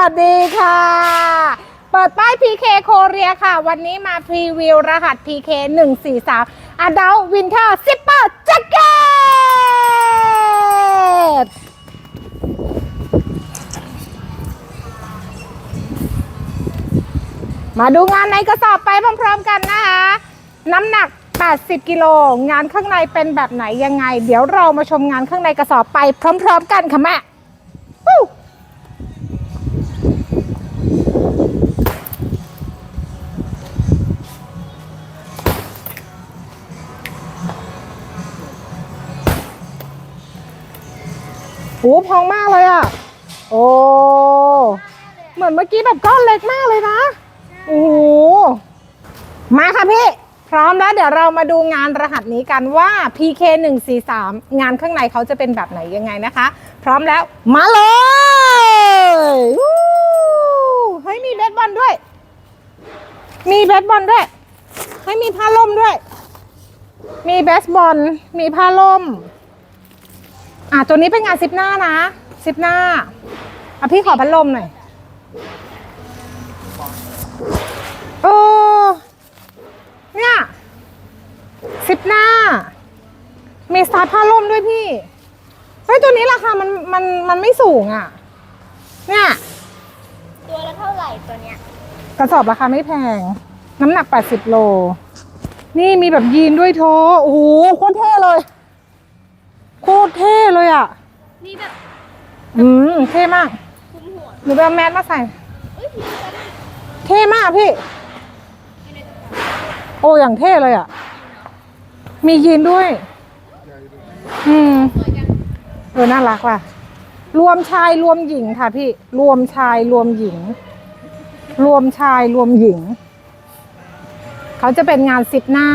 วัสดีค่ะ เปิดป้าย PK โคเรียค่ะ วันนี้มาพรีวิวรหัส PK 143 Adult Winter Zipper Jacket มาดูงานในกระสอบไปพร้อมๆกันนะคะ น้ำหนัก 80 กิโล งานข้างในเป็นแบบไหนยังไง เดี๋ยวเรามาชมงานข้างในกระสอบไปพร้อม ๆ กันค่ะแม่ โอ้พองมากเลยอะ โอ้ เหมือนเมื่อกี้แบบก้อนเล็กมากเลยนะ โอ้โห มาค่ะพี่ พร้อมแล้วเดี๋ยวเรามาดูงานรหัสนี้กันว่า PK 1 4 3งานข้างในเขาจะเป็นแบบไหนยังไงนะคะ พร้อมแล้ว มาเลยเฮ้ยมีเบสบอลด้วย มีเบสบอลด้วยเฮ้ยมีผ้าล่มด้วย มีเบสบอล มีผ้าล่ม อะตัวนี้เป็นงานซิปหน้านะซิปหน้าอะพี่ขอพัดลมหน่อยเออเนี่ยซิปหน้า มีสตาร์ทผ้าล่มด้วยพี่เฮ้ยตัวนี้ราคามันมันมันไม่สูงอะ เนี่ยตัวละเท่าไหร่ตัวเนี้ยกระสอบราคาไม่แพง น้ำหนัก 80 โล นี่มีแบบยีนด้วยโทโอ้โหโคตรเท่เลย โคตรเท่เลยอะ มีแบบอืมเท่มาก คลุมหัวหนูไปเอาแมสมาใส่ เอ้ยมีกันเท่มากพี่ โอ้อย่างเท่เลยอะ มียีนด้วย อืม เออ น่ารักว่ะ รวมชายรวมหญิงค่ะพี่ รวมชายรวมหญิง รวมชายรวมหญิง เขาจะเป็นงานซิปหน้า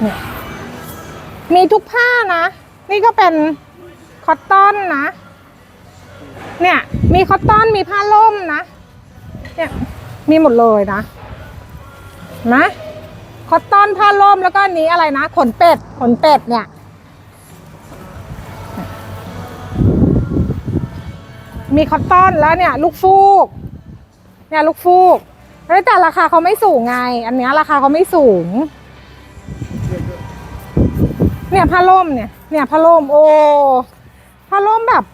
เนี่ย มีทุกผ้านะ นี่ก็เป็นคอตตอนนะ เนี่ย มีคอตตอนมีผ้าล่มนะ เนี่ย มีหมดเลยนะ นะ คอตตอนผ้าล่มแล้วก็นี้อะไรนะ ขนเป็ด ขนเป็ดเนี่ย มีคอตตอนแล้วเนี่ย ลูกฟูก เนี่ย ลูกฟูกเฮ้ยแต่ราคาเขาไม่สูงไง อันนี้ราคาเขาไม่สูง เนี่ยผ้าล่มเนี่ย เนี่ยผ้าล่มโอ้ผ้าล่มแบบ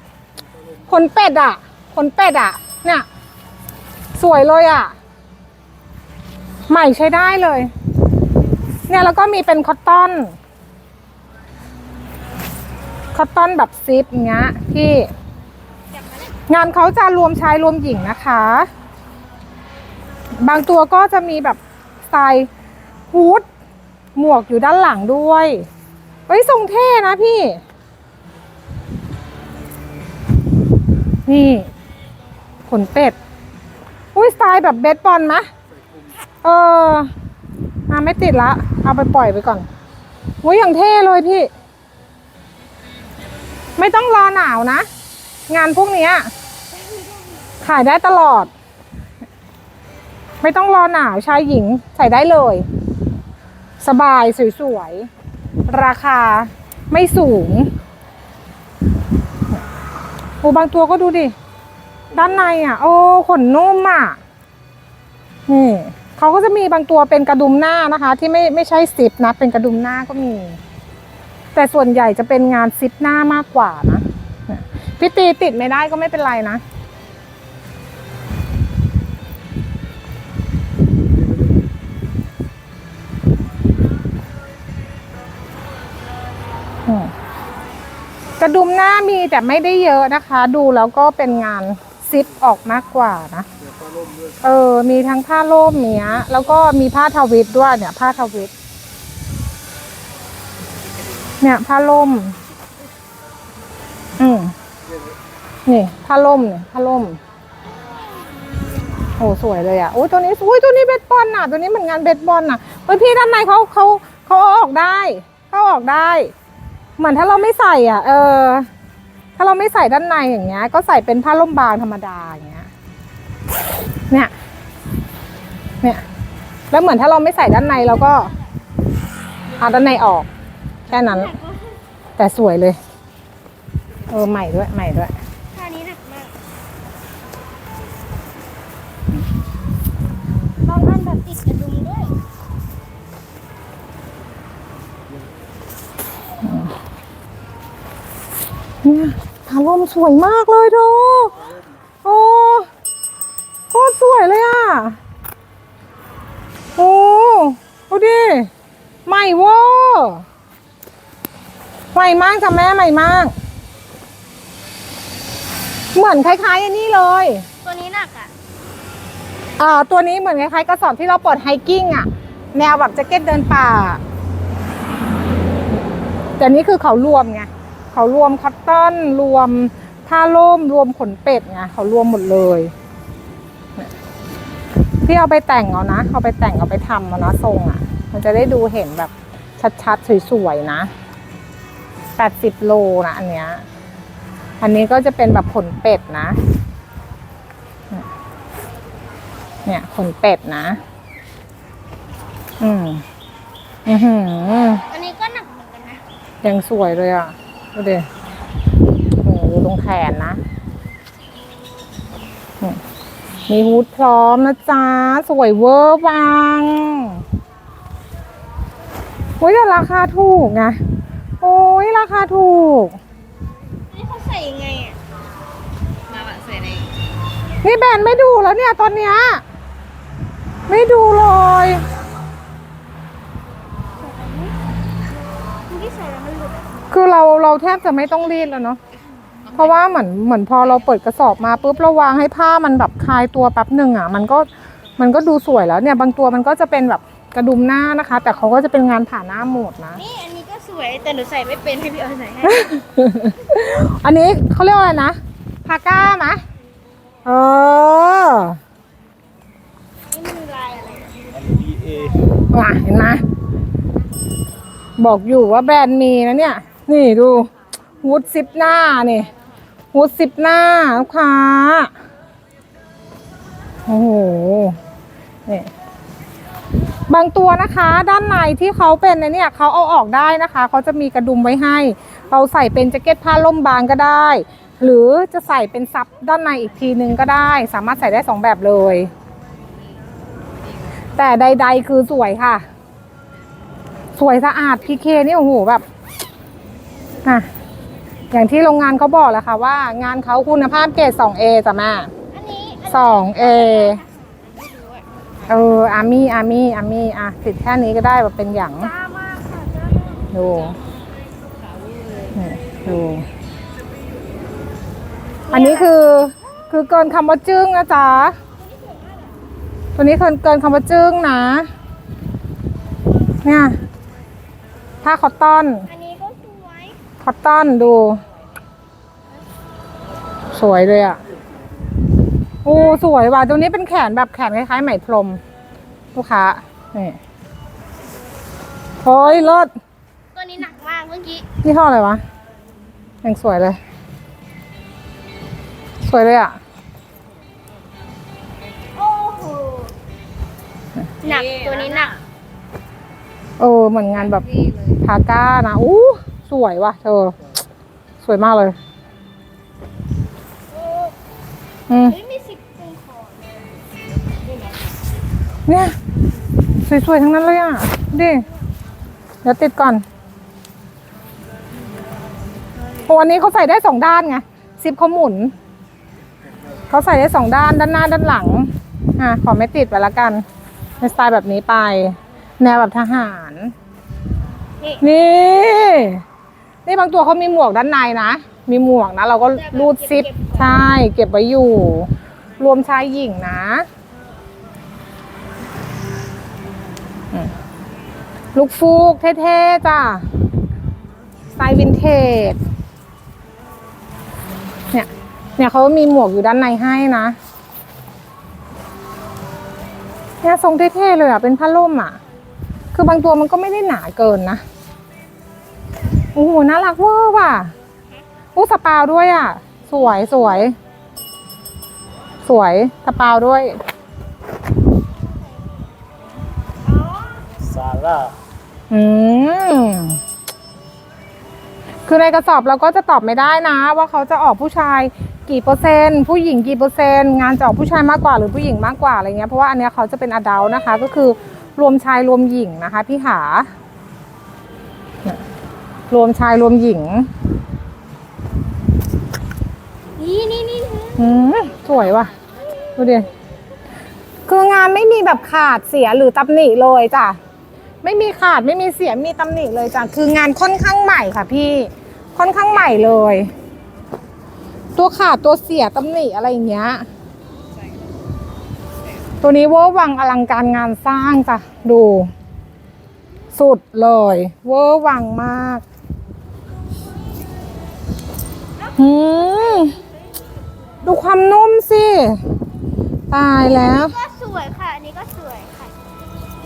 ขนเป็ดอะขนเป็ดอะ เนี่ย สวยเลยอะ ใหม่ใช้ได้เลย เนี่ยแล้วก็มีเป็นคอตตอนคอตตอนแบบซิปอย่างเงี้ยพี่งานเขาจะรวมชายรวมหญิงนะคะ บางตัวก็จะมีแบบสไตล์ฮูดหมวกอยู่ด้านหลังด้วย ฮ้ยทรงเท่นะพี่ นี่ ขนเป็ด อุ้ยสไตล์แบบเบสบอลมะ เออมาไม่ติดละ เอาไปปล่อยไปก่อนอุ้ยอย่างเท่เลยพี่ ไม่ต้องรอหนาวนะ งานพวกนี้ขายได้ตลอด ไม่ต้องรอหนาวชายหญิงใส่ได้เลย สบายสวยๆ ราคาไม่สูงโอ้บางตัวก็ดูดิ ด้านในอะ โอ้ ขนนุ่มอะ นี่เขาก็จะมีบางตัวเป็นกระดุมหน้านะคะ ที่ไม่ไม่ใช่ซิปนะ เป็นกระดุมหน้าก็มี แต่ส่วนใหญ่จะเป็นงานซิปหน้ามากกว่านะ พี่ตีติดไม่ได้ก็ไม่เป็นไรนะ กระดุมหน้ามีแต่ไม่ได้เยอะนะคะ ดูแล้วก็เป็นงานซิปออกมากกว่านะเออ มีทั้งผ้าโล่มเนี้ย แล้วก็มีผ้าทวิตด้วยเนี่ย ผ้าทวิตเนี่ย ผ้าล่ม อืมนี่ผ้าล่มเนี่ยผ้าล่มโอ้สวยเลยอะโอ้ตัวนี้อุ้ยตัวนี้เบสบอลน่ะ ตัวนี้เหมือนงานเบสบอลน่ะเฮ้ยพี่ด้านในเขาเขาเขาออกได้เขาออกได้ เหมือนถ้าเราไม่ใส่อะ เออ ถ้าเราไม่ใส่ด้านในอย่างเงี้ย ก็ใส่เป็นผ้าล่มบางธรรมดาอย่างเงี้ย เนี่ย เนี่ย แล้วเหมือนถ้าเราไม่ใส่ด้านในเราก็เอาด้านในออก แค่นั้น แต่สวยเลย เออใหม่ด้วยใหม่ด้วย เนี่ยทาร่มสวยมากเลยเธอโอ้โคตรสวยเลยอะ โอ้ดูดิใหม่เวอร์ใหม่มากจ้ะแม่ใหม่มาก เหมือนคล้ายๆอันนี้เลยตัวนี้หนักอะอ่าตัวนี้เหมือนคล้ายๆกระสอบที่เราเปิดไฮกิ้งอะ แนวแบบแจ็คเก็ตเดินป่า แต่นี่คือเขารวมไง เขารวมคอตตอนรวมผ้าล่มรวมขนเป็ดไงเขารวมหมดเลยพี่เอาไปแต่งเอานะเอาไปแต่งเอาไปทำเอานะทรงอะ มันจะได้ดูเห็นแบบชัดๆสวยๆนะแปดสิบโลนะอันเนี้ยอันนี้ก็จะเป็นแบบขนเป็ดนะ เนี่ยขนเป็ดนะ อืมอือหืออันนี้ก็หนักเหมือนกันนะยังสวยเลยอะ ดูดิโอ้โหดูตรงแขนนะอืมมีฮูดพร้อมนะจ๊ะ สวยเวอร์วังโอ้ยแต่ราคาถูกไงโอ้ยราคาถูกอันนี้เขาใส่ยังไงอะ มาแบบใส่ในนี่แบรนด์ไม่ดูแล้วเนี่ยตอนเนี้ย ไม่ดูเลย คือเราเราแทบจะไม่ต้องรีดแล้วเนาะเพราะว่าเหมือนเหมือนพอเราเปิดกระสอบมาปุ๊บเราวางให้ผ้ามันแบบคลายตัวแป๊บหนึ่งอะ มันก็มันก็ดูสวยแล้วเนี่ย บางตัวมันก็จะเป็นแบบกระดุมหน้านะคะ แต่เขาก็จะเป็นงานผ่าหน้าหมดนะ นี่อันนี้ก็สวยแต่หนูใส่ไม่เป็นให้พี่ออยใส่ให้ อันนี้เขาเรียกว่าอะไรนะพาก้ามะเออนี่มันลายอะไรอะ LDA ว่ะเห็นไหมบอกอยู่ว่าแบรนด์มีนะเนี่ย นี่ดูฮูดซิปหน้านี่ฮูดซิปหน้าลูกค้า โอ้โหนี่บางตัวนะคะด้านในที่เขาเป็นในเนี่ยเขาเอาออกได้นะคะเขาจะมีกระดุมไว้ให้ เราใส่เป็นแจ็คเก็ตผ้าล่มบางก็ได้ หรือจะใส่เป็นซับด้านในอีกทีนึงก็ได้ สามารถใส่ได้สองแบบเลย แต่ใดๆคือสวยค่ะ สวยสะอาดพีเคนี่โอ้โหแบบ อะอย่างที่โรงงานเขาบอกแหละค่ะว่างานเขาคุณภาพเกรด 2A จ้ะแม่ อันนี้อันนี้ 2A ไม่รู้อะเอออาร์มี่อาร์มี่อาร์มี่อะติดแค่นี้ก็ได้แบบเป็นอย่างจ้ามากค่ะจ้ามากดูนี่ดู อันนี้คือคือเกินคำว่าจึ้งนะจ๊ะ ตัวนี้เกินเกินคำว่าจึ้งนะ เนี่ยผ้าคอตตอน อันนี้ก็สวย คอตตอนดู สวยเลยอะโอ้สวยว่ะตัวนี้เป็นแขนแบบแขนคล้ายๆไหมพรมลูกค้านี่โอ้ยรถตัวนี้หนักมากเมื่อกี้ยี่ห้ออะไรวะยังสวยเลย สวยเลยอะโอ้โหหนักตัวนี้หนักเออเหมือนงานแบบนี่เลยพาก้านะอู้ สวยว่ะเธอ สวยมากเลยโอ้อืมเฮ้ยมีสิบตรงคอเลยเนี่ย สวยๆ ทั้งนั้นเลยอะ ดิ เดี๋ยวติดก่อนโอ้อันนี้เขาใส่ได้สองด้านไงซิปเขาหมุน เขาใส่ได้สองด้านด้านหน้าด้านหลัง อะ ขอไม่ติดไปละกันในสไตล์แบบนี้ไป แนวแบบทหาร นี่ นี่บางตัวเขามีหมวกด้านในนะ มีหมวกนะ เราก็รูดซิปใช่เก็บไว้อยู่ รวมชายหญิงนะ ลูกฟูกเท่ๆจ้ะสไตล์วินเทจเนี่ย เนี่ยเขามีหมวกอยู่ด้านในให้นะเนี่ยทรงเท่ๆเลยอะ เป็นผ้าล่มอะ คือบางตัวมันก็ไม่ได้หนาเกินนะ โอ้โหน่ารักเวอร์ว่ะอู้สปาวด้วยอะ สวยสวย สวยสปาวด้วย ซาร่าอืมคือในกระสอบเราก็จะตอบไม่ได้นะ ว่าเขาจะออกผู้ชายกี่เปอร์เซ็นต์ผู้หญิงกี่เปอร์เซ็นต์งานจะออกผู้ชายมากกว่าหรือผู้หญิงมากกว่าอะไรเงี้ยเพราะว่าอันเนี้ยเขาจะเป็นอดัลนะคะ ก็คือรวมชายรวมหญิงนะคะพี่หาเนี่ย รวมชายรวมหญิง นี่นี่นี่อืมสวยว่ะ ดูดิ คืองานไม่มีแบบขาดเสียหรือตำหนิเลยจ้ะ ไม่มีขาดไม่มีเสียมีตำหนิเลยจ้ะ คืองานค่อนข้างใหม่ค่ะพี่ ค่อนข้างใหม่เลย ตัวขาดตัวเสียตำหนิอะไรอย่างเงี้ย ตัวนี้เวอร์วังอลังการงานสร้างจ้ะ ดู สุดเลย เวอร์วังมาก อืมดูความนุ่มสิ ตายแล้ว ก็สวยค่ะ อันนี้ก็สวยค่ะ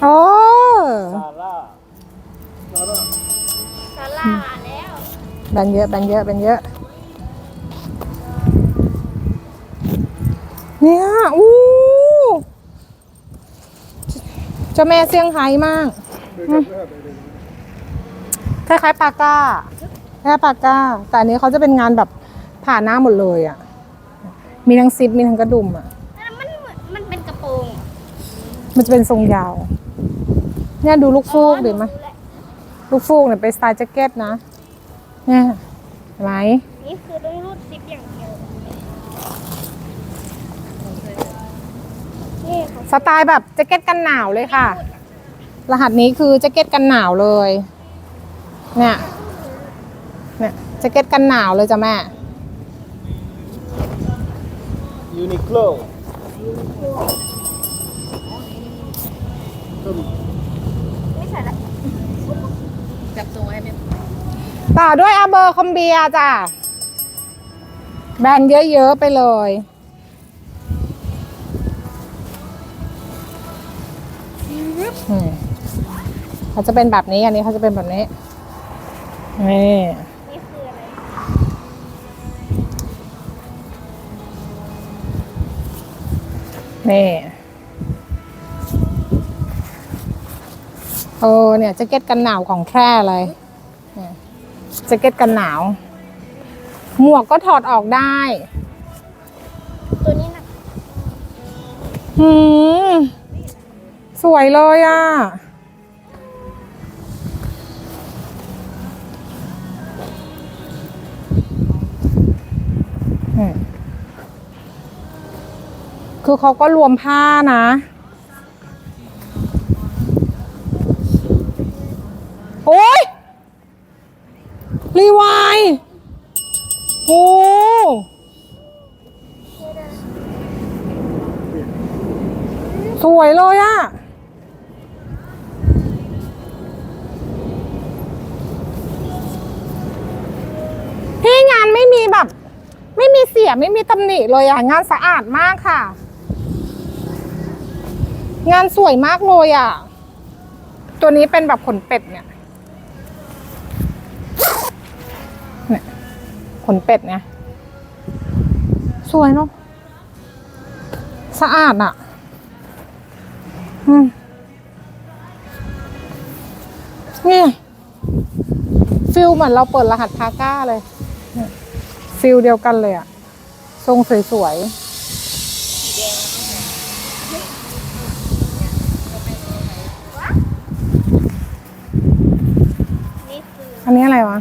โอ้ ซาร่ามาแล้ว แบนเยอะแบนเยอะแบนเยอะ เนี่ย อู้เจ้าแม่เซี่ยงไฮ้มากอืมคล้ายๆปาก้าแค่ปาก้า แต่อันนี้เขาจะเป็นงานแบบ ผ่าหน้าหมดเลยอะ มีทั้งซิปมีทั้งกระดุมอะแล้วมันเหมือนมันเป็นกระโปรงมันจะเป็นทรงยาว เนี่ยดูลูกฟูกดิไหมยรู้แล้วลูกฟูกเนี่ยเป็นสไตล์แจ็คเก็ตนะ เนี่ยเห็นไหม นี่คือต้องรูดซิปอย่างเดียวนี่ค่ะสไตล์แบบแจ็คเก็ตกันหนาวเลยค่ะ รหัสนี้คือแจ็คเก็ตกันหนาวเลย เนี่ย เนี่ยแจ็คเก็ตกันหนาวเลยจ้ะแม่ Uniqlo ไม่ใส่ละจับตรงไว้ไหมต่อด้วยอาเบอร์คอมเบียจ้ะ แบรนด์เยอะๆไปเลย เขาจะเป็นแบบนี้ อันนี้เขาจะเป็นแบบนี้ นี่ นี่เออเนี่ยแจ็คเก็ตกันหนาวของแท้เลยเนี่ยแจ็คเก็ตกันหนาว หมวกก็ถอดออกได้ ตัวนี้หนัก หืม สวยเลยอะ คือเขาก็รวมผ้านะ โอ้ย รีวายโอ้สวยเลยอะพี่งานไม่มีแบบ ไม่มีเสียไม่มีตำหนิเลยอะงานสะอาดมากค่ะ งานสวยมากเลยอะตัวนี้เป็นแบบขนเป็ดเนี่ยเนี่ยขนเป็ดเนี่ยสวยเนาะสะอาดอะอืมนี่ฟิลเหมือนเราเปิดรหัสพาก้าเลยเนี่ยฟิลเดียวกันเลยอะทรงสวยนี่คือๆ อันนี้อะไรวะ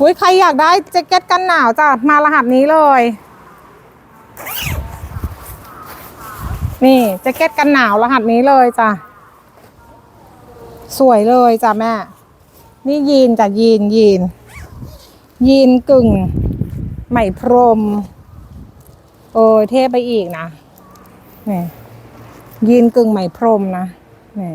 อุ้ยใครอยากได้แจ็คเก็ตกันหนาวจ้ะมารหัสนี้เลย นี่แจ็คเก็ตกันหนาวรหัสนี้เลยจ้ะสวยเลยจ้ะแม่ นี่ยีนจ้ะยีนยีน ยีนกึ่งไหมพรม โอ้ยเท่ไปอีกนะนี่ยีนกึ่งไหมพรมนะนี่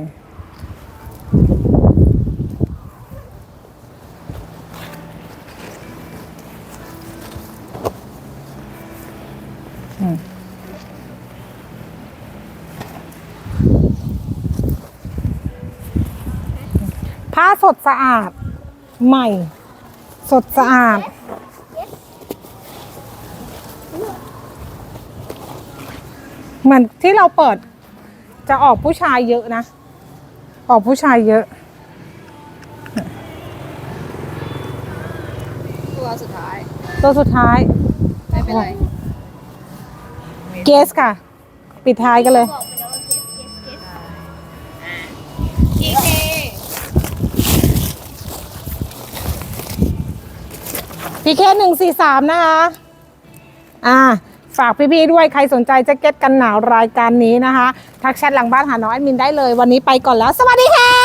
ผ้าสดสะอาด ใหม่ สดสะอาด เหมือนที่เราเปิดจะออกผู้ชายเยอะนะ ออกผู้ชายเยอะ ตัวสุดท้าย ตัวสุดท้าย ไม่เป็นไร เกสค่ะ ปิดท้ายกันเลย บอกไปแล้วว่าเกสเกสเกสทีเคพีเคหนึ่งสี่สามนะคะ อ่า ฝากพี่ๆด้วยใครสนใจแจ็คเก็ตกันหนาวรายการนี้นะคะ ทักแชทหลังบ้านหาน้องแอดมินได้เลย วันนี้ไปก่อนแล้ว สวัสดีค่ะ